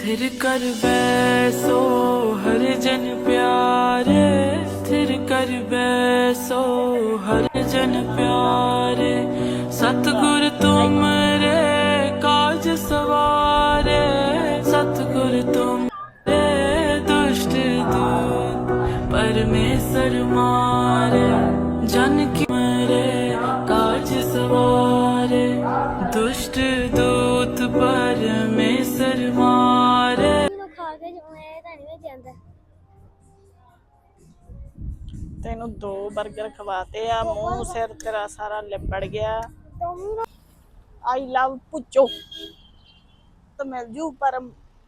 थिर कर बैसो हर जन प्यारे थिर कर बैसो हर जन प्यारे सतगुर तुमरे काज सवारे सतगुर तुम दुष्ट दूत परमेश्वर मारे ਤੈਨੂੰ ਦੋ 버ਗਰ ਖਵਾਤੇ ਆ, ਮੂੰਹ, ਸਿਰ ਤੇਰਾ ਸਾਰਾ ਲਿਬੜ ਗਿਆ। ਆਈ ਲਵ ਪੁੱਚੋ ਤਾਂ ਮਿਲ ਜੂ, ਪਰ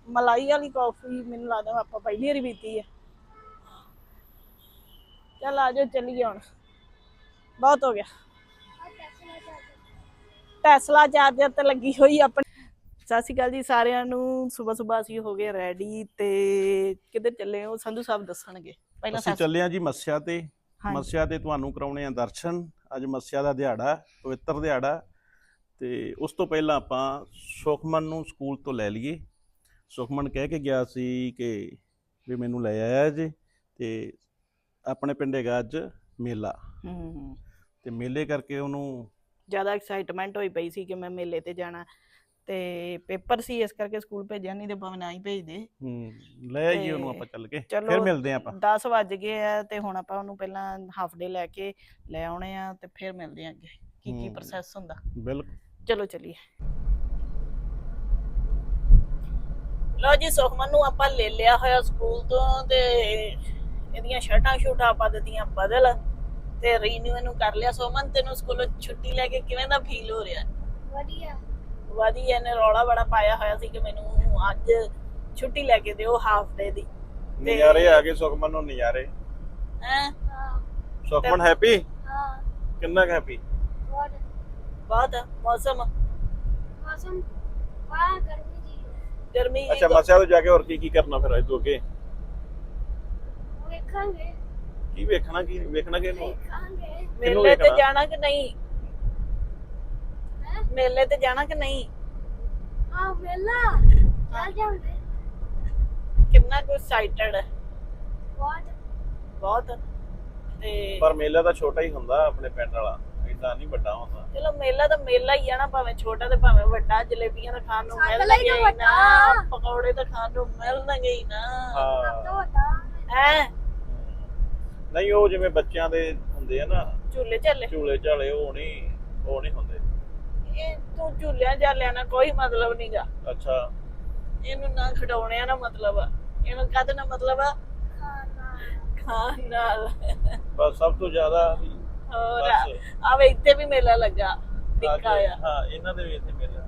ਮਲਾਈ ਵਾਲੀ ਕਾਫੀ ਮੈਨੂੰ ਲੱਗਦਾ ਆਪਾਂ ਪਹਿਲੀ ਵਾਰੀ ਪੀਤੀ ਹੈ ਚੱਲ ਆ ਜਾਓ, ਚੱਲੀਏ ਹੁਣ। ਬਹੁਤ ਹੋ ਗਿਆ। ਟੈਸਲਾ ਚਾਰਜਰ ਤੇ ਲੱਗੀ ਹੋਈ ਆਪਣੀ। ਸਤਿ ਸ਼੍ਰੀ ਅਕਾਲ ਜੀ ਸਾਰਿਆਂ ਨੂੰ। ਸਵੇਰ ਸਵੇਰ ਅਸੀਂ ਹੋ ਗਏ ਰੈਡੀ ਤੇ ਕਿੱਧਰ ਚੱਲੇ ਹੋ? ਸੰਧੂ ਸਾਹਿਬ ਦੱਸਣਗੇ। ਪਹਿਲਾਂ ਅਸੀਂ ਚੱਲੇ ਆ ਜੀ ਮੱਸਿਆ ਤੇ। ਮੱਸਿਆ ਤੇ ਤੁਹਾਨੂੰ ਕਰਾਉਣੇ ਆ ਦਰਸ਼ਨ। ਅੱਜ ਮੱਸਿਆ ਦਾ ਦਿਹਾੜਾ ਪਵਿੱਤਰ ਦਿਹਾੜਾ। ਤੇ ਉਸ ਤੋਂ ਪਹਿਲਾਂ ਆਪਾਂ ਸੁਖਮਨ ਨੂੰ ਸਕੂਲ ਤੋਂ ਲੈ ਲਈਏ। ਸੁਖਮਨ ਕਹਿ ਕੇ ਗਿਆ ਸੀ ਕਿ ਵੀ ਮੈਨੂੰ ਲੈ ਆਇਆ ਜੀ ਤੇ ਆਪਣੇ ਪਿੰਡ ਹੈਗਾ ਅੱਜ ਮੇਲਾ। ਹੂੰ ਤੇ ਮੇਲੇ ਕਰਕੇ ਉਹਨੂੰ ਜ਼ਿਆਦਾ ਐਕਸਾਈਟਮੈਂਟ ਹੋਈ ਪਈ ਸੀ ਕਿ ਮੈਂ ਮੇਲੇ ਤੇ ਜਾਣਾ। ਤੇ ਪੇਪਰ ਸੀ ਇਸ ਕਰਕੇ ਸਕੂਲ ਭੇਜਿਆ ਨਹੀਂ ਤੇ ਭਾਵੇਂ ਨਾ ਹੀ ਭੇਜਦੇ ਹਮ, ਲੈ ਆਈਏ ਉਹਨੂੰ ਆਪਾਂ ਚੱਲ ਕੇ ਫਿਰ ਮਿਲਦੇ ਆ ਆਪਾਂ। 10 ਵੱਜ ਗਏ ਆ ਤੇ ਹੁਣ ਆਪਾਂ ਉਹਨੂੰ ਪਹਿਲਾਂ ਹਾਫ ਡੇ ਲੈ ਕੇ ਲੈ ਆਉਣੇ ਆ ਤੇ ਫਿਰ ਮਿਲਦੇ ਆ ਅੱਗੇ ਕੀ ਕੀ ਹੂੰ। ਪ੍ਰੋਸੈਸ ਹੁੰਦਾ। ਬਿਲਕੁਲ। ਚਲੋ ਚਲੀਏ। ਲਓ ਜੀ ਸੁਖਮਨ ਨੂੰ ਆਪਾਂ ਲੈ ਲਿਆ ਹੋਇਆ ਸਕੂਲ ਤੋਂ ਤੇ ਇਹਦੀਆਂ ਸ਼ਰਟਾਂ ਸ਼ੂਟਾਂ ਆਪਾਂ ਦਿੱਤੀਆਂ ਬਦਲ ਤੇ ਰੀਨਿਊ ਇਹਨੂੰ ਕਰ ਲਿਆ। ਸੁਖਮਨ ਤੈਨੂੰ ਸਕੂਲੋਂ ਛੁੱਟੀ ਲੈ ਕੇ ਕਿਵੇਂ ਦਾ ਫੀਲ ਹੋ ਰਿਹਾ? ਵਧੀਆ। ਵਧੀਆ ਇਹਨੇ ਰੌਲਾ ਬੜਾ ਪਾਇਆ ਹੋਇਆ ਸੀ ਕਿ ਮੈਨੂੰ ਅੱਜ ਛੁੱਟੀ ਲੈ ਕੇ ਦਿਓ ਹਾਫ ਡੇ ਦੀ। ਤੇ- ਨਜ਼ਾਰੇ ਆ ਗਏ ਸੁਖਮਨ ਨੂੰ ਨਜ਼ਾਰੇ ਹੈਂ? ਸੁਖਮਨ ਹੈਪੀ ਹਾਂ। ਕਿੰਨਾ ਹੈਪੀ ਬਹੁਤ। ਮੌਸਮ? ਗਰਮੀ ਜੀ। ਹੈ। ਗਰਮੀ ਅੱਛਾ ਮੱਸਿਆ ਤੋਂ ਜਾ ਕੇ ਹੋਰ ਕੀ ਕੀ ਕਰਨਾ ਫਿਰ ਅੱਜ ਤੋਂ ਅੱਗੇ? ਵੇਖਾਂਗੇ। ਕੀ ਵੇਖਣਾ ਕੀ ਵੇਖਣਾ ਕਿ ਵੇਖਾਂਗੇ। ਮੇਲੇ ਤੇ ਵੇਖਣਾ? ਜਾਣਾ ਕਿ ਨਹੀਂ? ਮੇਲੇ ਤੇ ਜਾਣਾ ਕਿ ਨਹੀਂ? ਆ ਵੇਲਾ ਚੱਲ ਜਾਂਦੇ। ਕਿੰਨਾ ਕੁ ਐਕਸਾਈਟਡ ਹੈ? ਬਹੁਤ। ਬਹੁਤ। ਤੇ ਪਰ ਮੇਲਾ ਤਾਂ ਛੋਟਾ ਹੀ ਹੁੰਦਾ ਆਪਣੇ ਪਿੰਡ ਵਾਲਾ। ਏਦਾਂ ਨਹੀਂ ਵੱਡਾ ਹੁੰਦਾ। ਚਲੋ ਮੇਲਾ ਤਾਂ ਮੇਲਾ ਹੀ ਆ ਨਾ ਭਾਵੇਂ ਛੋਟਾ ਤੇ ਭਾਵੇਂ ਵੱਡਾ। ਜਲੇਬੀਆਂ ਤਾਂ ਖਾਣ ਨੂੰ ਸਾਡੇ ਲਈ ਮਿਲਣਗੇ ਤਾਂ ਹੀ ਨਾ। ਵੱਡਾ। ਪਕੌੜੇ ਤਾਂ ਖਾਣ ਨੂੰ ਮਿਲਣਗੇ ਹੀ ਨਾ। ਹਾਂ। ਤੋਂ ਵੱਡਾ ਹੈ? ਨਹੀਂ ਉਹ ਜਿਵੇਂ ਬੱਚਿਆਂ ਦੇ ਹੁੰਦੇ ਆ ਨਾ। ਝੂਲੇ ਝਾਲੇ। ਝੂਲੇ ਝਾਲੇ ਉਹ ਨਹੀਂ ਉਹ ਨਹੀਂ ਹੁੰਦੇ। ਇਹ ਤੂੰ ਝੂਲਿਆਂ ਝਾਲਿਆਂ ਨਾਲ ਕੋਈ ਮਤਲਬ ਨਹੀਂਗਾ ਅੱਛਾ। ਇਹਨੂੰ ਨਾ ਖਡਾਉਣਿਆਂ ਨਾਲ ਮਤਲਬ ਆ। ਇਹਨੂੰ ਕਾਹਦੇ ਨਾਲ ਮਤਲਬ ਆ? ਖਾਣਾ ਖਾਣ ਨਾਲ। ਬਸ ਸਭ ਤੋਂ ਜ਼ਿਆਦਾ ਵੀ ਹੋਰ ਬਸ। ਆਵੇ ਇੱਥੇ ਵੀ ਮੇਲਾ ਲੱਗਾ। ਅੱਜ- ਆ ਹਾਂ ਇਹਨਾਂ ਦੇ ਵੀ ਇੱਥੇ ਮੇਲਾ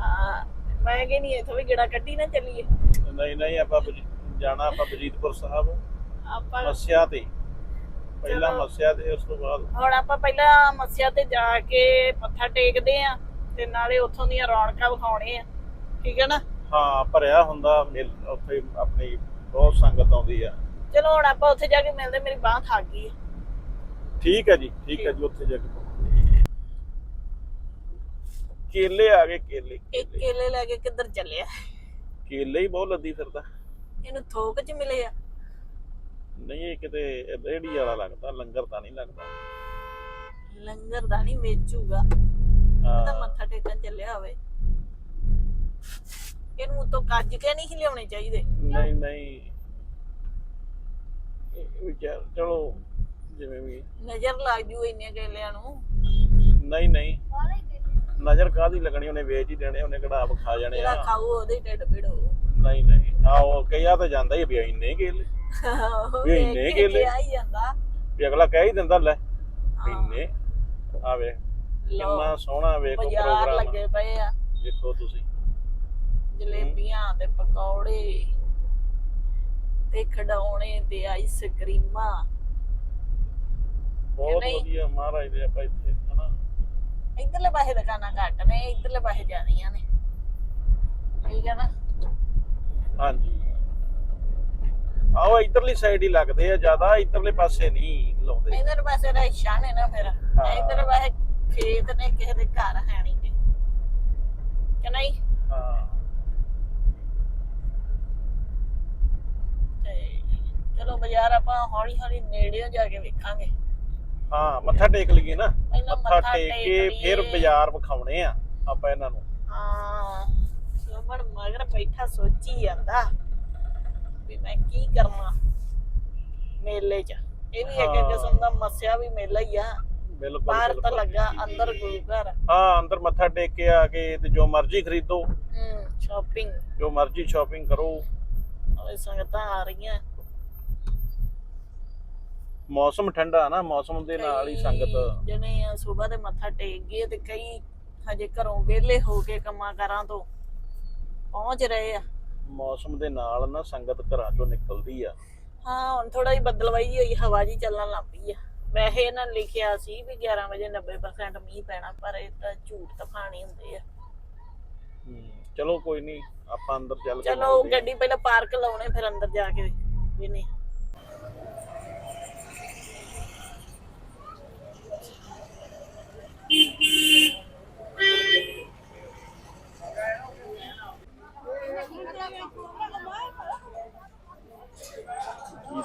ਹਾਂ ਮੈਂ ਕਹਿੰਦੀ ਇੱਥੋਂ ਵੀ ਗੇੜਾ ਕੱਢੀ ਨਾ ਚੱਲੀਏ। ਨਹੀਂ ਨਹੀਂ ਆਪਾਂ ਬਜੀ- ਜਾਣਾ ਆਪਾਂ ਬਜੀਤਪੁਰ ਸਾਹਿਬ। ਆਪਾਂ ਮੱਸਿਆ ਤੇ। ਪਹਿਲਾਂ। ਮੱਸਿਆ ਤੇ ਉਸ ਤੋਂ ਬਾਅਦ ਹੁਣ ਆਪਾਂ ਪਹਿਲਾਂ ਮੱਸਿਆ ਤੇ ਜਾ ਕੇ ਮੱਥਾ ਟੇਕਦੇ ਆ ਤੇ ਨਾਲੇ ਉੱਥੋਂ ਦੀਆਂ ਰੌਣਕਾਂ ਵਿਖਾਉਣੇ ਆ ਠੀਕ ਹੈ ਨਾ ਹਾਂ ਭਰਿਆ ਹੁੰਦਾ ਮੇਲ- ਉੱਥੇ ਆਪਣੀ ਬਹੁਤ ਸੰਗਤ ਆਉਂਦੀ ਆ ਚਲੋ ਹੁਣ ਆਪਾਂ ਉੱਥੇ ਜਾ ਕੇ ਮਿਲਦੇ ਮੇਰੀ ਬਾਹ ਥੱਕ ਗਈ। ਠੀਕ ਹੈ ਜੀ ਠੀਕ ਹੈ ਜੀ ਉੱਥੇ ਜਾ ਕੇ। ਕੇਲੇ ਆ ਗਏ ਕੇਲੇ ਇੱਕ। ਕੇਲੇ ਲੈ ਕੇ ਕਿੱਧਰ ਚੱਲਿਆ ਕੇਲੇ ਹੀ ਬਹੁਤ ਲੱਦੀ ਫਿਰਦਾ ਇਹਨੂੰ ਥੋਕ ਚ ਮਿਲੇ ਆ ਨਹੀਂ ਇਹ ਕਿਤੇ ਰੇੜੀ ਵਾਲਾ ਲੱਗਦਾ ਲੰਗਰ ਤਾਂ ਨਹੀਂ ਲੱਗਦਾ। ਲੰਗਰ ਦਾ ਨਹੀਂ ਵੇਚੂਗਾ। ਤਾਂ ਮੱਥਾ ਟੇਕਣ ਚੱਲਿਆ ਹੋਵੇ। ਇਹਨੂੰ ਉਤੋਂ ਕੱਜ ਕੇ ਨਹੀਂ ਲਿਆਉਣੇ ਚਾਹੀਦੇ। ਨਹੀਂ ਨਹੀਂ। ਵਿਚਾਰ ਚਲੋ ਜਿਵੇਂ ਵੀ। ਨਜ਼ਰ ਲੱਗ ਜੂ ਇੰਨੇ ਕੇਲਿਆਂ ਨੂੰ। ਨਹੀਂ ਨਹੀਂ। ਨਜ਼ਰ ਕਾਦੀ ਲੱਗਣੀ? ਉਹਨੇ ਵੇਚ ਹੀ ਦੇਣੇ ਉਹਨੇ ਕਿਹੜਾ ਆਪ ਖਾ ਜਾਣੇ ਜਿਹੜਾ ਆ। ਖਾਊ ਉਹਦੇ ਢਿੱਡ ਪੀੜ ਨਹੀਂ ਨਹੀਂ। ਆਓ ਕਈਆ ਤਾਂ ਜਾਂਦਾ ਹੀ ਵੀ ਇੰਨੇ ਕੇਲੇ। ਉਹ ਵੀ ਇੰਨੇ ਵੇਖ ਕੇ ਕੇਲੇ? ਆ ਹੀ ਜਾਂਦਾ। ਵੀ ਅਗਲਾ ਕਹਿ ਹੀ ਦਿੰਦਾ ਲੈ ਹਾਂ। ਇੰਨੇ। ਆਵੇ ਲਓ, ਕਿੰਨਾ ਸੋਹਣਾ ਵੇਖੋ ਬਾਜ਼ਾਰ ਪ੍ਰੋਗਰਾਮ ਲੱਗੇ ਪਏ ਆ। ਦੇਖੋ ਤੁਸੀਂ। ਜਲੇਬੀਆਂ ਤੇ ਪਕੌੜੇ ਤੇ ਖਡਾਉਣੇ ਤੇ ਆਈਸਕ੍ਰੀਮਾਂ ਬਹੁਤ ਨਹੀਂ? ਵਧੀਆ ਮਹਾਰਾਜ ਦੇ ਆਪਾਂ ਇੱਥੇ ਹਨਾ? ਇਧਰਲੇ ਪਾਸੇ ਦੁਕਾਨਾਂ ਘੱਟ ਨੇ ਇਧਰਲੇ ਪਾਸੇ ਜ਼ਿਆਦੀਆਂ ਨੇ। ਠੀਕ ਹੈ ਨਾ? ਹਾਂਜੀ। ਆਓ ਇਧਰਲੀ ਸਾਈਡ ਹੀ ਲੱਗਦੇ ਆ ਜ਼ਿਆਦਾ ਇਧਰਲੇ ਪਾਸੇ ਨਹੀਂ ਲਾਉਂਦੇ। ਇਧਰ ਪਾਸੇ ਰੇਸ਼ਾ ਨੇ ਨਾ ਫਿਰ। ਇਧਰ ਵਾਹ ਖੇਤ ਨੇ ਕਿਸੇ ਦੇ ਘਰ ਹੈ ਨਹੀਂ ਕਿ ਨਹੀਂ? ਹਾਂ। ਚਲੋ ਬਾਜ਼ਾਰ ਆਪਾਂ ਹੌਲੀ ਹੌਲੀ ਨੇੜੇ ਜਾ ਕੇ ਵੇਖਾਂਗੇ। ਹਾਂ ਮੱਥਾ ਟੇਕ ਲਈਏ ਨਾ। ਮੱਥਾ ਟੇਕ ਕੇ ਫਿਰ ਬਾਜ਼ਾਰ ਵਿਖਾਉਣੇ ਆ ਆਪਾਂ ਇਹਨਾਂ ਨੂੰ। ਹਾਂ ਸੁਮਨ ਮਗਰ ਬੈਠਾ ਸੋਚੀ ਜਾਂਦਾ। ਵੀ ਮੈਂ ਕੀ ਕਰਨਾ ਮੇਲੇ 'ਚ? ਇਹ ਵੀ ਇੱਕ ਹਾਂ। ਕਿਸਮ ਦਾ ਮੱਸਿਆ ਵੀ ਮੇਲਾ ਹੀ ਆ। ਬਿਲਕੁਲ ਬਾਹਰ ਤਾਂ ਬਿਲਕੁਲ। ਲੱਗਾ ਅੰਦਰ ਗੁਰੂ ਘਰ। ਹਾਂ ਅੰਦਰ ਮੱਥਾ ਟੇਕ ਕੇ ਆ ਕੇ ਤੇ ਜੋ ਮਰਜ਼ੀ ਖਰੀਦੋ। ਹੂੰ ਸ਼ਾਪਿੰਗ ਜੋ ਮਰਜ਼ੀ ਸ਼ਾਪਿੰਗ ਕਰੋ। ਉਹ ਸੰਗਤਾਂ ਆ ਰਹੀਆਂ। ਮੌਸਮ ਠੰਡਾ ਨਾ ਮੌਸਮ ਦੇ ਨਾਲ ਹੀ ਸੰਗਤ। ਜਣੇ ਆ ਸਵੇਰ ਦੇ ਮੱਥਾ ਟੇਕ ਗਏ ਤੇ ਕਈ ਹਜੇ ਘਰੋਂ ਵਿਹਲੇ ਹੋ ਕੇ ਕੰਮਾਂ ਕਾਰਾਂ ਤੋਂ ਪਹੁੰਚ ਰਹੇ ਆ। ਮੌਸਮ ਦੇ ਨਾਲ ਨਾ ਸੰਗਤ ਘਰਾਂ ਚੋਂ ਨਿਕਲਦੀ ਆ। ਹਾਂ ਹੁਣ ਥੋੜਾ ਜਿਹਾ ਬੱਦਲਵਾਈ ਜਿਹੀ ਹੋਈ ਹਵਾ ਜੀ ਚੱਲਣ ਲੱਗ ਪਈ ਆ। ਵੈਸੇ ਇਹਨਾਂ ਲਿਖਿਆ ਸੀ ਵੀ 11 ਵਜੇ 90% ਮੀਂਹ ਪੈਣਾ ਪਰ ਇਹ ਤਾਂ ਝੂਠ ਤਫਾਣੀ ਹੁੰਦੇ ਆ। ਚਲੋ ਕੋਈ ਨਹੀਂ ਆਪਾਂ ਅੰਦਰ ਚੱਲ ਕੇ ਚਲੋ ਮਿਲਦੇ ਆ। ਗੱਡੀ ਪਹਿਲਾਂ ਪਾਰਕ ਲਾਉਣੇ ਫਿਰ ਅੰਦਰ ਜਾ ਕੇ ਵੇਨੇ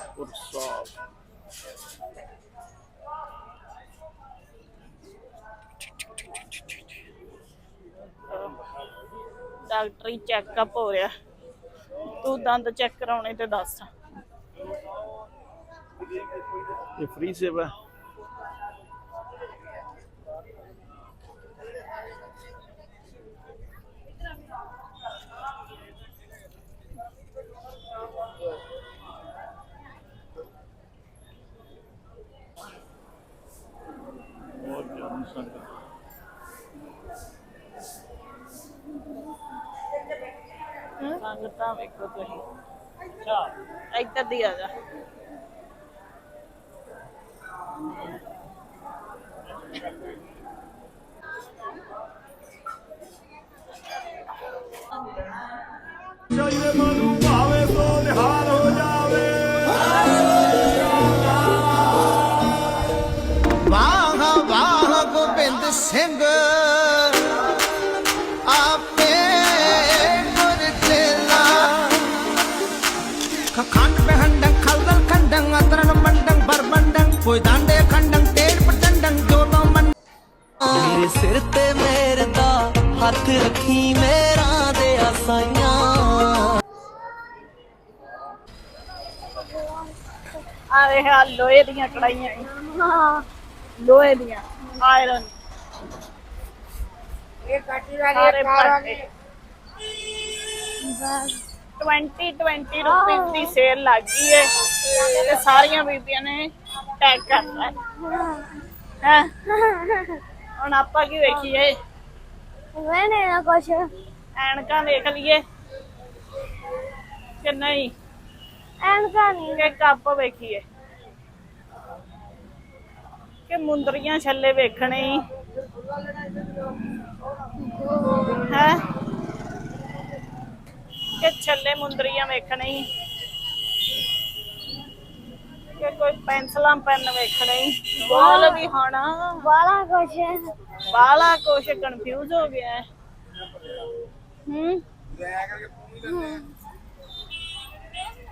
ਜੀਤਪੁਰ ਸਾਹਿਬ ਡਾਕਟਰੀ ਚੈੱਕਅਪ ਹੋ ਰਿਹਾ। ਤੂੰ ਦੰਦ ਚੈੱਕ ਕਰਾਉਣੇ ਤੇ ਦੱਸ। ਇਹ ਫ੍ਰੀ ਸੇਵਾ ਸੰਗਤ ਸੰਗਤਾਂ ਵੇਖੋ ਤੁਸੀਂ। ਅੱਛਾ ਇੱਧਰ ਦੀ ਆ ਜਾ। ਚਾਹੀਦੇ ਮਨੂੰ ਦਾੰਡੇ ਖੰਡੰ ਤੇੜ ਪ੍ਰਚੰਡੰ ਜੋਤੋਂ ਮੰ ਮੇਰੇ ਸਿਰ ਤੇ ਮੇਰ ਦਾ ਹੱਥ ਰੱਖੀ ਮੇਰਾ ਦੇ ਆਸਾਈਆਂ। ਆ ਵੇਖ ਆ ਲੋਹੇ ਦੀਆਂ ਕੜਾਈਆਂ। ਹਾਂ ਲੋਹੇ ਦੀਆਂ ਆਇਰਨ ਇਹ ਕੱਟੀ ਸਾਰੇ ਭਾਂਡੇ 20 20 ਰੁਪਏ ਦੀ ਸੇਲ ਲੱਗ ਏ। ਤੇ ਸਾਰੀਆਂ ਬੀਬੀਆਂ ਨੇ ਟੈਗ ਕਰਤਾ ਹੈ। ਹੁਣ ਆਪਾਂ ਕੀ ਵੇਖੀਏ? ਵੇਨੇ ਨਾ ਕੁਛ। ਐਨਕਾਂ ਦੇਖ ਲਈਏ। ਕਿ ਨਹੀਂ? ਐਨਕਾ ਨਹੀਂ। ਕਿ ਕੱਪ ਵੇਖੀਏ। ਕਿ ਮੁੰਦਰੀਆਂ ਛੱਲੇ ਵੇਖਣੇ ਹੀ। ਹੈ? ਕਿ ਛੱਲੇ ਮੁੰਦਰੀਆਂ ਵੇਖਣੇ ਹੀ। ਕਿ ਕੋਈ ਪੈਨਸਲਾਂ ਪੈਨ ਵੇਖਣੇ। ਹੀ ਬੋਲ ਵੀ ਹੋਣਾ। ਵਾਲਾ ਕੁਛ। ਬਾਲਾ ਕੁਛ ਕਨਫਿਊਜ਼ ਹੋ ਗਿਆ। ਹੈ। ਹੂੰ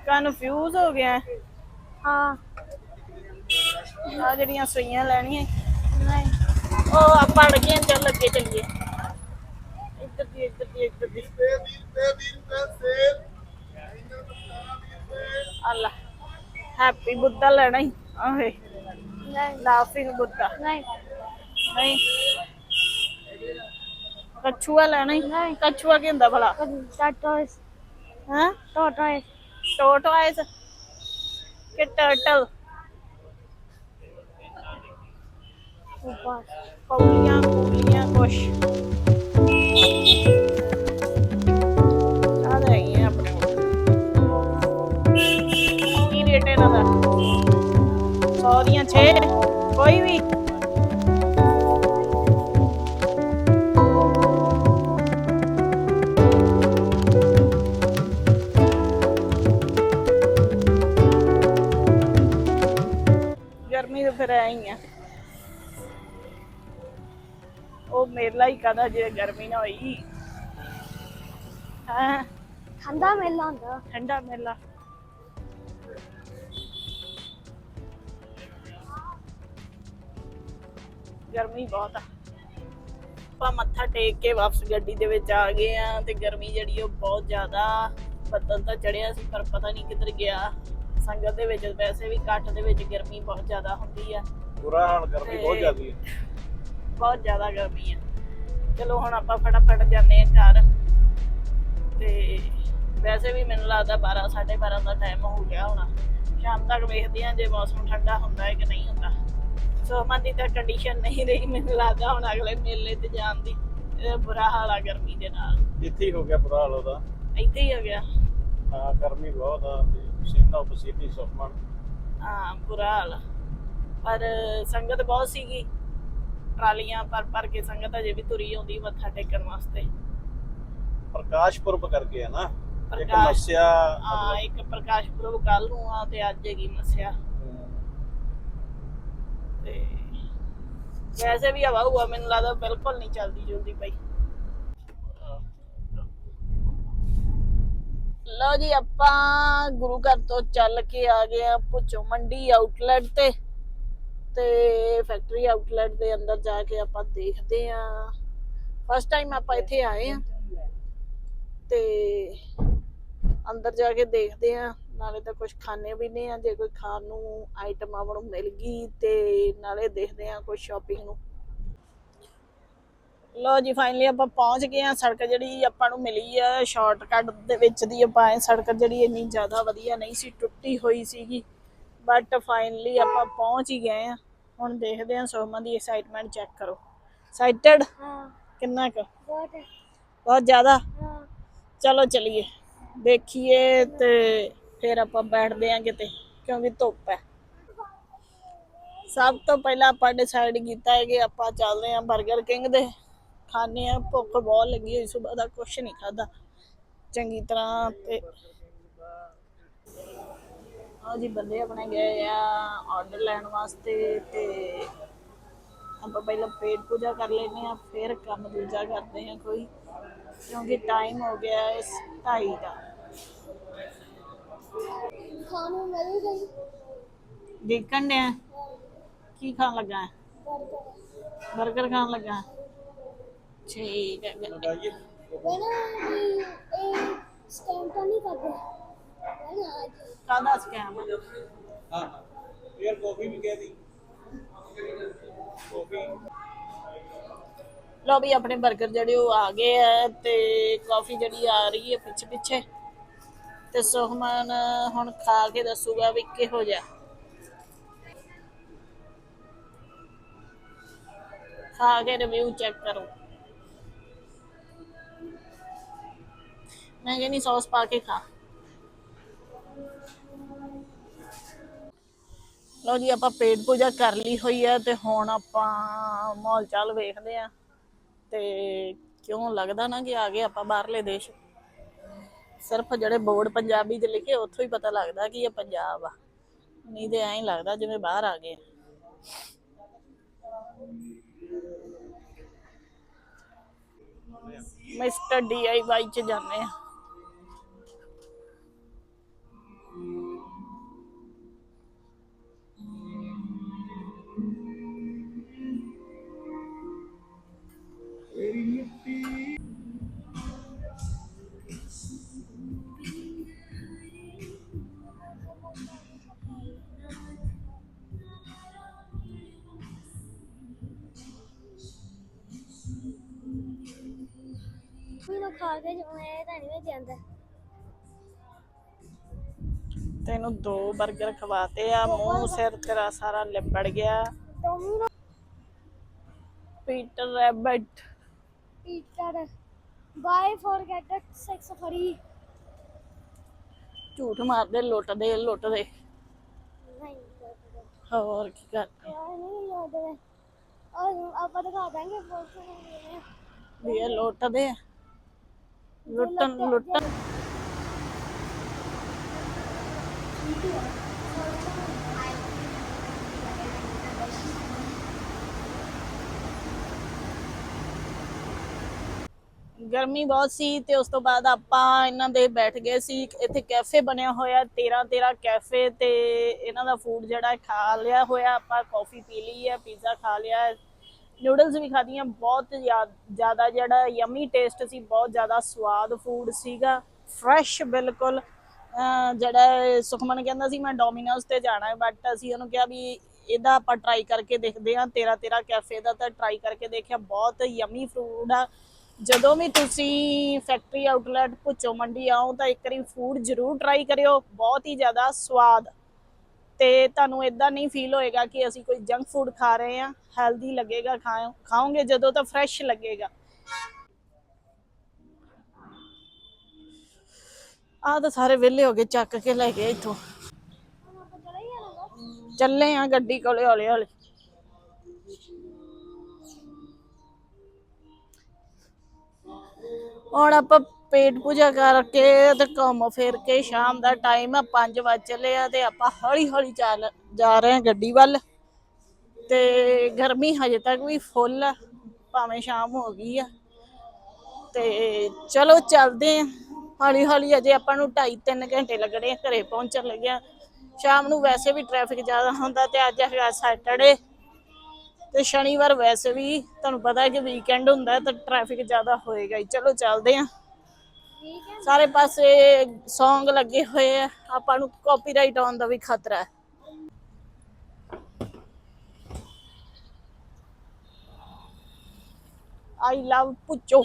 ਕਨਫਿਊਜ਼ ਹੋ ਗਿਆ। ਹੈ। ਹਾਂ ਆ ਜਿਹੜੀਆਂ ਸੂਈਆਂ ਲੈਣੀਆਂ। ਨਹੀਂ। ਉਹ ਆਪਾਂ ਅੜ ਗਏ ਚੱਲ ਅੱਗੇ ਚੱਲੀਏ। ਇੱਧਰ ਦੀ ਇੱਧਰ ਦੀ ਇੱਧਰ ਦੀ। ਅੱਲਾ ਹੈਪੀ ਬੁੱਧਾ ਲੈਣਾ ਹੀ ਆਹੇ ਨਹੀਂ ਲਾਫਿੰਗ ਬੁੱਧਾ ਨਹੀਂ ਨਹੀਂ ਕਛੂਆ ਲੈਣਾ ਹੀ ਨਹੀਂ। ਕਛੂਆ ਕੀ ਹੁੰਦਾ ਭਲਾ ਟਾਟੋਸ ਹਾਂ ਟੋਟੋਸ ਟੋਟਵਾਈਸ ਕਿ ਟਰਟਲ ਉੱਪਰ ਪੌਲੀਆਂ ਪੌਲੀਆਂ 100 ਦੀਆਂ 6 ਕੋਈ ਵੀ। ਗਰਮੀ ਤਾਂ ਫਿਰ ਹੀ ਆ। ਉਹ ਮੇਲਾ ਹੀ ਕਹਦਾ ਜੇ ਗਰਮੀ ਨਾ ਹੋਈ। ਹਾਂ? ਠੰਡਾ ਮੇਲਾ ਹੁੰਦਾ। ਠੰਡਾ ਮੇਲਾ। ਗਰਮੀ ਬਹੁਤ ਆ। ਆਪਾਂ ਮੱਥਾ ਟੇਕ ਕੇ ਵਾਪਸ ਗੱਡੀ ਦੇ ਵਿੱਚ ਆ ਗਏ ਆ ਤੇ ਗਰਮੀ ਜਿਹੜੀ ਉਹ ਬਹੁਤ ਜ਼ਿਆਦਾ ਬੱਦਲ ਤਾਂ ਚੜਿਆ ਸੀ ਪਰ ਪਤਾ ਨਹੀਂ ਕਿੱਧਰ ਗਿਆ। ਸੰਗਤ ਦੇ ਵਿੱਚ ਵੈਸੇ ਵੀ ਘੱਟ ਦੇ ਵਿੱਚ ਗਰਮੀ ਬਹੁਤ ਜ਼ਿਆਦਾ ਹੁੰਦੀ ਆ। ਬੁਰਾ ਹਾਲ ਗਰਮੀ ਬਹੁਤ ਜ਼ਿਆਦੀ ਹੈ ਬਹੁਤ ਜ਼ਿਆਦਾ ਗਰਮੀ ਆ। ਚਲੋ ਹੁਣ ਆਪਾਂ ਫਟਾਫਟ ਜਾਂਦੇ ਆ ਘਰ। ਤੇ ਵੈਸੇ ਵੀ ਮੈਨੂੰ ਲੱਗਦਾ 12 12:30 ਦਾ ਟਾਈਮ ਹੋ ਗਿਆ ਹੋਣਾ। ਸ਼ਾਮ ਤੱਕ ਵੇਖਦੇ ਆ ਜੇ ਮੌਸਮ ਠੰਡਾ ਹੁੰਦਾ ਹੈ ਕਿ ਨਹੀਂ ਹੁੰਦਾ। ਸੋ ਮਨ ਦੀ ਤਾਂ ਕੰਡੀਸ਼ਨ ਨਹੀਂ ਰਹੀ ਮੈਨੂੰ ਲੱਗਦਾ ਹੁਣ ਅਗਲੇ ਮੇਲੇ ਤੇ ਜਾਣ ਦੀ। ਬੁਰਾ ਹਾਲ ਆ ਗਰਮੀ ਦੇ ਨਾਲ। ਇੱਥੇ ਹੀ ਹੋ ਗਿਆ ਬੁਰਾ ਹਾਲ ਉਹਦਾ। ਇੱਥੇ ਹੀ ਹੋ ਗਿਆ। ਹਾਂ ਗਰਮੀ ਬਹੁਤ ਆ ਤੇ ਪਸੀਨਾ ਪਸੀਨੀ ਸੁਖਮਨ ਹਾਂ ਬੁਰਾ ਹਾਲ ਆ। ਪਰ ਸੰਗਤ ਬਹੁਤ ਸੀਗੀ। ਟਰਾਲੀਆਂ ਪਰ ਪਰ ਕੇ ਸੰਗਤ ਅਜੇ ਵੀ ਤੁਰੀ ਆਉਂਦੀ ਮੱਥਾ ਟੇਕਣ ਵਾਸਤੇ। ਪ੍ਰਕਾਸ਼ ਪੁਰਬ ਕਰਕੇ ਹੈ ਨਾ। ਇੱਕ ਪ੍ਰਕਾਸ਼- ਮੱਸਿਆ ਹਾਂ ਇੱਕ ਪ੍ਰਕਾਸ਼ ਪੁਰਬ ਕੱਲ ਨੂੰ ਆ ਤੇ ਅੱਜ ਹੈਗੀ ਮੱਸਿਆ। ਤੇ ਵੈਸੇ ਵੀ ਹਵਾ ਹੁਆ ਮੈਨੂੰ ਲੱਗਦਾ ਬਿਲਕੁਲ ਨਹੀਂ ਚੱਲਦੀ ਜੁਲਦੀ ਪਈ। ਲਓ ਜੀ, ਆਪਾਂ ਗੁਰੂ ਘਰ ਤੋਂ ਚੱਲ ਕੇ ਆ ਗਏ ਆ ਪੁੱਛੋ ਮੰਡੀ ਆਊਟਲੈਟ ਤੇ। ਤੇ ਫੈਕਟਰੀ ਆਊਟਲੈਟ ਦੇ ਅੰਦਰ ਜਾ ਕੇ ਆਪਾਂ ਦੇਖਦੇ ਆ। ਫਸਟ ਟਾਈਮ ਆਪਾਂ ਇੱਥੇ ਆਏ ਆ। ਤੇ ਅੰਦਰ ਜਾ ਕੇ ਦੇਖਦੇ ਆ। ਨਾਲੇ ਤਾਂ ਕੁਝ ਖਾਣੇ ਵੀ ਨੇ ਆ ਜੇ ਕੋਈ ਖਾਣ ਨੂੰ ਆਈਟਮ ਆਪਾਂ ਨੂੰ ਮਿਲ ਗਈ ਤੇ ਨਾਲੇ ਦੇਖਦੇ ਆ ਕੋਈ ਸ਼ਾਪਿੰਗ ਨੂੰ। ਲੋ ਜੀ ਫਾਈਨਲੀ ਆਪਾਂ ਪਹੁੰਚ ਗਏ ਆ ਸੜਕ ਜਿਹੜੀ ਆਪਾਂ ਨੂੰ ਮਿਲੀ ਆ ਸ਼ਾਰਟਕਟ ਦੇ ਵਿੱਚ ਦੀ ਆਪਾਂ ਸੜਕ ਜਿਹੜੀ ਇੰਨੀ ਜ਼ਿਆਦਾ ਵਧੀਆ ਨਹੀਂ ਸੀ ਟੁੱਟੀ ਹੋਈ ਸੀਗੀ। ਬਟ ਫਾਈਨਲੀ ਆਪਾਂ ਪਹੁੰਚ ਹੀ ਗਏ ਆ ਹੁਣ ਦੇਖਦੇ ਆ ਸੋਮਨ ਦੀ ਐਕਸਾਈਟਮੈਂਟ ਚੈੱਕ ਕਰੋ। ਐਕਸਾਈਟਡ ਹਾਂ। ਕਿੰਨਾ ਕੁ? ਬਹੁਤ। ਬਹੁਤ ਜ਼ਿਆਦਾ? ਹਾਂ। ਚਲੋ ਚਲੀਏ। ਦੇਖੀਏ ਤੇ ਫਿਰ ਆਪਾਂ ਬੈਠਦੇ ਆਂ ਕਿਤੇ, ਕਿਉਂਕਿ ਧੁੱਪ ਹੈ ਸਭ ਤੋਂ ਪਹਿਲਾਂ ਆਪਾਂ ਡਿਸਾਈਡ ਕੀਤਾ ਹੈ ਕਿ ਆਪਾਂ ਚੱਲਦੇ ਆਂ 버ਗਰ ਕਿੰਗ ਦੇ। ਖਾਣੇ ਆ, ਭੁੱਖ ਬਹੁਤ ਲੱਗੀ ਹੋਈ ਸਵੇਰ ਦਾ ਕੁਝ ਨਹੀਂ ਖਾਦਾ ਚੰਗੀ ਤਰ੍ਹਾਂ ਤੇ ਆ ਜੀ ਬੰਦੇ ਆਪਣੇ ਗਏ ਆ ਆਰਡਰ ਲੈਣ ਵਾਸਤੇ ਤੇ ਆਪਾਂ ਪਹਿਲਾਂ ਪੇਟ ਪੂਜਾ ਕਰ ਲੈਨੇ ਆ, ਫਿਰ ਕੰਮ ਦੂਜਾ ਕਰਦੇ ਆ ਕੋਈ, ਕਿਉਂਕਿ ਟਾਈਮ ਹੋ ਗਿਆ ਇਸ ਢਾਈ ਦਾ। ਖਾਣੂ ਮਿਲ ਗਈ। ਦੇਖਣ ਨੇ ਕੀ ਖਾਣ ਲੱਗਾ? ਹੈ 버ਗਰ ਖਾਣ ਲੱਗਾ। ਹੈ? ਠੀਕ ਹੈ ਲਗਾਈਏ ਬਣਾ ਵੀ ਇਹ ਸਟੈਂਡ ਤਾਂ ਨਹੀਂ ਕਰਦੇ। ਬਣਾ ਅੱਜ? ਕਾਹਦਾ ਸਕੈਮ ਹਾਂ ਫੇਰ ਕਾਫੀ ਵੀ ਕਹਿ ਦੀ ਕਾਫੀ ਲੋ ਵੀ ਆਪਣੇ 버ਗਰ ਜਿਹੜੇ ਉਹ ਆ ਗਏ ਆ ਤੇ ਕਾਫੀ ਜਿਹੜੀ ਆ ਰਹੀ ਹੈ ਪਿੱਛੇ ਪਿੱਛੇ ਤੇ ਸੁਖਮਨ ਹੁਣ ਖਾ ਕੇ ਦੱਸੂਗਾ ਵੀ ਕਿਹੋ ਜਿਹਾ। ਖਾ ਕੇ ਰਿਵਿਊ ਚੈੱਕ ਕਰੋ। ਮੈਂ ਕਹਿੰਦੀ ਸੌਸ ਪਾ ਕੇ ਖਾ। ਲਓ ਜੀ, ਆਪਾਂ ਪੇਟ ਪੂਜਾ ਕਰ ਲਈ ਹੋਈ ਆ ਤੇ ਹੁਣ ਆਪਾਂ ਮਾਹੌਲ ਚਾਲ ਵੇਖਦੇ ਆ। ਤੇ ਕਿਉਂ ਲੱਗਦਾ ਨਾ ਕਿ ਆ ਗਏ ਆਪਾਂ ਬਾਹਰਲੇ ਦੇਸ਼। ਸਿਰਫ ਜਿਹੜੇ ਬੋਰਡ ਪੰਜਾਬੀ ਦੇ ਲਿਖੇ, ਉੱਥੋਂ ਹੀ ਪਤਾ ਲੱਗਦਾ ਕਿ ਇਹ ਪੰਜਾਬ ਆ। ਨਹੀਂ ਤੇ ਐਂ ਲੱਗਦਾ ਜਿਵੇਂ ਬਾਹਰ ਆ ਗਏ ਮਿਸਟਰ ਡੀਆਈਵਾਈ 'ਚ ਜਾਂਦੇ ਆ। ਜਾਂਦਾ। ਤੈਨੂੰ ਦੋ 버ਗਰ ਖਵਾਤੇ ਆ ਮੂੰਹ ਸਿਰ ਤੇਰਾ ਸਾਰਾ ਲਿਪੜ ਗਿਆ। Peter Rabbit. ਪੀਟਰ। ਬਾਈ ਫੋਰਗੇਟ 6 ਫਰੀ। ਝੂਠ ਮਾਰਦੇ ਲੁੱਟਦੇ ਲੁੱਟਦੇ। ਹੋਰ ਕੀ ਕਰਦੇ? ਨਹੀਂ ਹੈ ਔਰ ਆਪਾਂ ਦਿਖਾ ਦਾਂਗੇ ਫੋਟੋ ਵੀ ਇਹ ਲੁੱਟਦੇ ਆ। ਲੁੱਟਣ ਲੁੱਟਣ। ਗਰਮੀ ਬਹੁਤ ਸੀ ਤੇ ਉਸ ਤੋਂ ਬਾਅਦ ਆਪਾਂ ਇਹਨਾਂ ਦੇ ਬੈਠ ਗਏ ਸੀ। ਇੱਥੇ ਕੈਫੇ ਬਣਿਆ ਹੋਇਆ 13 13 ਕੈਫੇ ਤੇ ਇਹਨਾਂ ਦਾ ਫੂਡ ਜਿਹੜਾ ਖਾ ਲਿਆ ਹੋਇਆ। ਆਪਾਂ ਕਾਫੀ ਪੀ ਲਈ ਹੈ ਪੀਜ਼ਾ ਖਾ ਲਿਆ। ਨੂਡਲਸ ਵੀ ਖਾਧੀਆਂ, ਬਹੁਤ ਜ਼ਿਆਦਾ ਜਿਹੜਾ ਯਮੀ ਟੇਸਟ ਸੀ, ਬਹੁਤ ਜ਼ਿਆਦਾ ਸਵਾਦ ਫੂਡ ਸੀਗਾ। ਫਰੈਸ਼ ਬਿਲਕੁਲ ਜਿਹੜਾ ਸੁਖਮਨ ਕਹਿੰਦਾ ਸੀ, ਮੈਂ ਡੋਮਿਨੋਜ਼ ਤੇ ਜਾਣਾ ਬਟ ਅਸੀਂ ਉਹਨੂੰ ਕਿਹਾ ਵੀ ਇਹਦਾ ਆਪਾਂ ਟਰਾਈ ਕਰਕੇ ਦੇਖਦੇ ਹਾਂ ਤੇਰਾ ਤੇਰਾ ਕੈਫੇ ਦਾ ਤਾਂ ਟਰਾਈ ਕਰਕੇ ਦੇਖਿਆ, ਬਹੁਤ ਯਮੀ ਫੂਡ ਆ। ਜਦੋਂ ਵੀ ਤੁਸੀਂ ਫੈਕਟਰੀ ਆਊਟਲੈਟ ਭੁੱਚੋ ਮੰਡੀ ਆਓ, ਤਾਂ ਇੱਕ ਵਾਰੀ ਫੂਡ ਜ਼ਰੂਰ ਟਰਾਈ ਕਰਿਓ, ਬਹੁਤ ਹੀ ਜ਼ਿਆਦਾ ਸਵਾਦ ਤੇ ਤੁਹਾਨੂੰ ਇਦਾਂ ਨਹੀਂ ਫੀਲ ਹੋਏਗਾ ਕਿ ਅਸੀਂ ਕੋਈ ਜੰਕ ਫੂਡ ਖਾ ਰਹੇ ਹਾਂ ਹੈਲਦੀ ਲੱਗੇਗਾ ਖਾਓਗੇ ਜਦੋਂ ਤਾਂ ਫਰੈਸ਼ ਲੱਗੇਗਾ। ਆਹ ਤਾਂ ਸਾਰੇ ਵਿਹਲੇ ਹੋ ਗਏ, ਚੱਕ ਕੇ ਲੈ ਗਏ ਇੱਥੋਂ। ਚੱਲੇ ਆ ਗੱਡੀ ਕੋਲੇ ਹੌਲੇ ਹੌਲੇ। ਹੁਣ ਆਪਾਂ ਪੇਟ ਪੂਜਾ ਕਰਕੇ ਤੇ ਘੁੰਮ ਫਿਰ ਕੇ ਸ਼ਾਮ ਦਾ ਟਾਈਮ ਆ 5 ਵਜ ਚੱਲੇ ਆ ਤੇ ਆਪਾਂ ਹੌਲੀ ਹੌਲੀ ਚੱਲ, ਜਾ ਰਹੇ ਆ ਗੱਡੀ ਵੱਲ। ਤੇ ਗਰਮੀ ਹਜੇ ਤੱਕ ਵੀ ਫੁੱਲ ਆ, ਭਾਵੇਂ ਸ਼ਾਮ ਹੋ ਗਈ ਆ। ਤੇ ਚਲੋ ਚੱਲਦੇ ਆ। ਹੌਲੀ ਹੌਲੀ ਅਜੇ ਆਪਾਂ ਨੂੰ 2.5 3 ਘੰਟੇ ਲੱਗਣੇ ਆ, ਘਰੇ ਪਹੁੰਚਣ ਲੱਗਿਆ ਸ਼ਾਮ ਨੂੰ ਵੈਸੇ ਵੀ ਟ੍ਰੈਫਿਕ ਜ਼ਿਆਦਾ ਹੁੰਦਾ ਤੇ ਅੱਜ ਹੈਗਾ ਸੈਟਰਡੇ ਤੇ ਸ਼ਨੀਵਾਰ ਵੈਸੇ ਵੀ, ਤੁਹਾਨੂੰ ਪਤਾ ਹੈ ਕਿ ਵੀਕਐਂਡ ਹੁੰਦਾ ਤਾਂ ਟ੍ਰੈਫਿਕ ਜ਼ਿਆਦਾ ਹੋਏਗਾ ਹੀ। ਚਲੋ ਚੱਲਦੇ ਆ। ਸਾਰੇ ਪਾਸੇ Song ਲੱਗੇ ਹੋਏ ਆ। ਆਪਾਂ ਨੂੰ ਕਾਪੀਰਾਈਟ ਆਉਣ ਦਾ ਵੀ ਖਤਰਾ ਹੈ। ਆਈ ਲਵ ਪੁੱਚੋ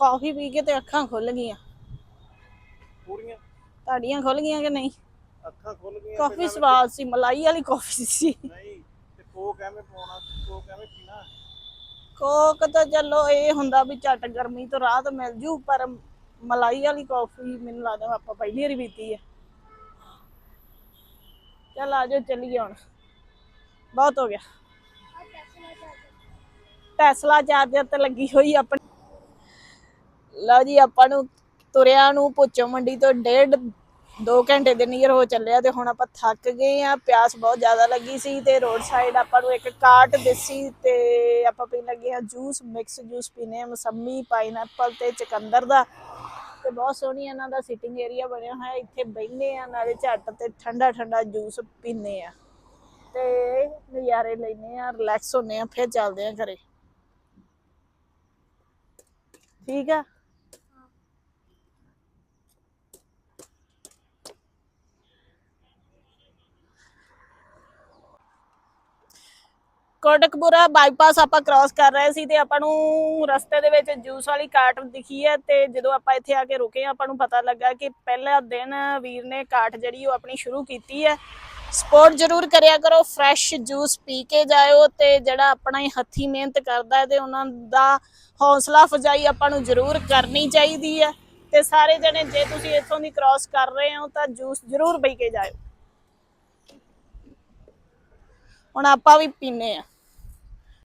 ਕਾਫੀ ਪੀ ਕੇ ਤੇ ਅੱਖਾਂ ਖੁੱਲ ਗਈਆਂ। ਪੂਰੀਆਂ? ਤੁਹਾਡੀਆਂ ਖੁੱਲ ਗਈਆਂ ਕਿ ਨਹੀਂ? ਅੱਖਾਂ ਖੁੱਲ ਗਈਆਂ ਕਾਫੀ ਸਵਾਦ ਸੀ ਮਲਾਈ ਵਾਲੀ ਕਾਫੀ ਸੀ। ਨਹੀਂ ਤੇ ਕੋਕ ਐਵੇਂ ਪਾਉਣਾ ਕੋਕ ਐਵੇਂ ਪੀਣਾ। ਕੋਕ ਤਾਂ ਚਲੋ, ਇਹ ਹੁੰਦਾ ਵੀ ਝਟ ਗਰਮੀ ਤੋਂ ਰਾਹਤ ਮਿਲ ਜੂ, ਪਰ ਮਲਾਈ ਵਾਲੀ ਕਾਫੀ ਮੈਨੂੰ ਲੱਗਦਾ ਆਪਾਂ ਪਹਿਲੀ ਵਾਰੀ ਪੀਤੀ ਹੈ ਚੱਲ ਆਜੋ ਚੱਲੀਏ ਹੁਣ। ਬਹੁਤ ਹੋ ਗਿਆ। ਟੈਸਲਾ ਚਾਰਜਰ ਟੈਸਲਾ ਚਾਰਜਰ ਤੇ ਲੱਗੀ ਹੋਈ ਆਪਣੀ। ਲਓ ਜੀ, ਆਪਾਂ ਨੂੰ ਤੁਰਿਆ ਨੂੰ ਪੁੱਛੋ ਮੰਡੀ ਤੋਂ ਡੇਢ 2 ਘੰਟੇ ਦੇ ਨੀਅਰ ਹੋ ਚੱਲਿਆ ਤੇ ਹੁਣ ਆਪਾਂ ਥੱਕ ਗਏ ਆ, ਪਿਆਸ ਬਹੁਤ ਜ਼ਿਆਦਾ ਲੱਗੀ ਸੀ ਤੇ ਰੋਡ ਸਾਈਡ ਆਪਾਂ ਨੂੰ ਇੱਕ ਕਾਟ ਦਿੱਸੀ ਤੇ ਆਪਾਂ ਪੀਣ ਲੱਗੇ ਆ ਜੂਸ ਮਿਕਸ ਜੂਸ ਪੀਨੇ ਆ, ਮਸੰਮੀ ਪਾਈਨਐਪਲ ਤੇ ਚਕੰਦਰ ਦਾ ਤੇ ਬਹੁਤ ਸੋਹਣੀ ਇਹਨਾਂ ਦਾ ਸਿਟਿੰਗ ਏਰੀਆ ਬਣਿਆ ਹੋਇਆ, ਇੱਥੇ ਬੈਠਨੇ ਆ, ਨਾਲੇ ਝੱਟ ਤੇ ਠੰਡਾ ਠੰਡਾ ਜੂਸ ਪੀਨੇ ਆ ਤੇ ਨਜ਼ਾਰੇ ਲੈਨੇ ਆ ਰਿਲੈਕਸ ਹੁੰਨੇ ਆ, ਫਿਰ ਚੱਲਦੇ ਆ ਘਰੇ। ਠੀਕ ਆ? ਕੋਟਕਪੂਰਾ ਬਾਈਪਾਸ ਆਪਾਂ ਕ੍ਰਾਸ ਕਰ ਰਹੇ ਸੀ ਤੇ ਆਪਾਂ ਨੂੰ ਰਸਤੇ ਦੇ ਵਿੱਚ ਜੂਸ ਵਾਲੀ ਕਾਰਟ ਦਿਖੀ ਹੈ ਤੇ ਜਦੋਂ ਆਪਾਂ ਇੱਥੇ ਆ ਕੇ ਰੁਕੇ ਆਪਾਂ ਨੂੰ ਪਤਾ ਲੱਗਾ ਕਿ ਪਹਿਲਾ ਦਿਨ ਵੀਰ ਨੇ ਕਾਰਟ ਜਿਹੜੀ ਉਹ ਆਪਣੀ ਸ਼ੁਰੂ ਕੀਤੀ ਹੈ। ਸਪੋਰਟ ਜ਼ਰੂਰ ਕਰਿਆ ਕਰੋ ਫਰੈਸ਼ ਜੂਸ ਪੀ ਕੇ ਜਾਇਓ ਤੇ ਜਿਹੜਾ ਆਪਣਾ ਹੀ ਹੱਥੀ ਮਿਹਨਤ ਕਰਦਾ ਹੈ ਤੇ ਉਹਨਾਂ ਦਾ ਹੌਸਲਾ ਫਜਾਈ ਆਪਾਂ ਨੂੰ ਜ਼ਰੂਰ ਕਰਨੀ ਚਾਹੀਦੀ ਹੈ। ਤੇ ਸਾਰੇ ਜਣੇ ਜੇ ਤੁਸੀਂ ਇੱਥੋਂ ਦੀ ਕ੍ਰਾਸ ਕਰ ਰਹੇ ਹੋ ਤਾਂ ਜੂਸ ਜ਼ਰੂਰ ਪੀ ਕੇ ਜਾਇਓ। ਹੁਣ ਆਪਾਂ ਵੀ ਪੀਨੇ ਆ